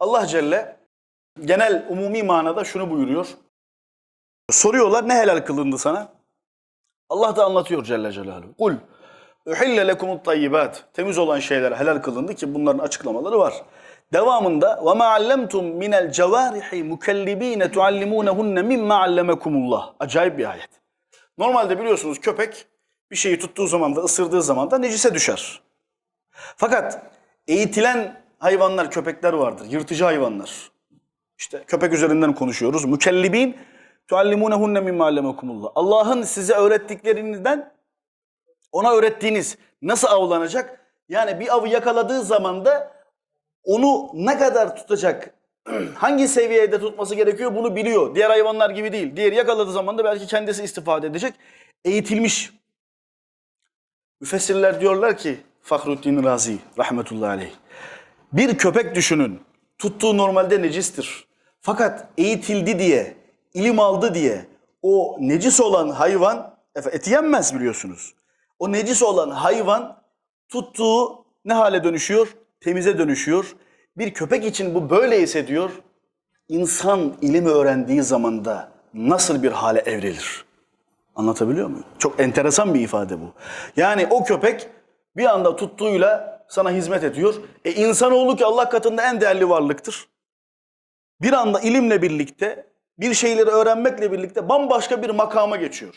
Allah Celle genel umumi manada şunu buyuruyor. Soruyorlar ne helal kılındı sana? Allah da anlatıyor Celle Celaluhu. Kul uhille lekumut tayyibat. Temiz olan şeyler helal kılındı ki bunların açıklamaları var. Devamında ve ma allamtum minel cevarihi mukellibine tuallimunehunne mimma allemekumullah. Acayip bir ayet. Normalde biliyorsunuz köpek bir şeyi tuttuğu zaman da ısırdığı zaman da necise düşer. Fakat eğitilen hayvanlar, köpekler vardır. Yırtıcı hayvanlar. İşte köpek üzerinden konuşuyoruz. Mükellibin tuallimunehunne mimma allemekumullah. Allah'ın size öğrettiklerinden ona öğrettiğiniz nasıl avlanacak? Yani bir avı yakaladığı zaman da onu ne kadar tutacak, hangi seviyede tutması gerekiyor bunu biliyor. Diğer hayvanlar gibi değil. Diğeri yakaladığı zaman da belki kendisi istifade edecek. Eğitilmiş. Müfessirler diyorlar ki Fahruddin Razi rahmetullahi aleyh. Bir köpek düşünün. Tuttuğu normalde necistir. Fakat eğitildi diye, ilim aldı diye o necis olan hayvan eti yenmez biliyorsunuz. O necis olan hayvan tuttuğu ne hale dönüşüyor? Temize dönüşüyor. Bir köpek için bu böyleyse diyor, insan ilim öğrendiği zaman da nasıl bir hale evrilir? Anlatabiliyor muyum? Çok enteresan bir ifade bu. Yani o köpek bir anda tuttuğuyla sana hizmet ediyor. E insanoğlu ki Allah katında en değerli varlıktır. Bir anda ilimle birlikte, bir şeyleri öğrenmekle birlikte bambaşka bir makama geçiyor.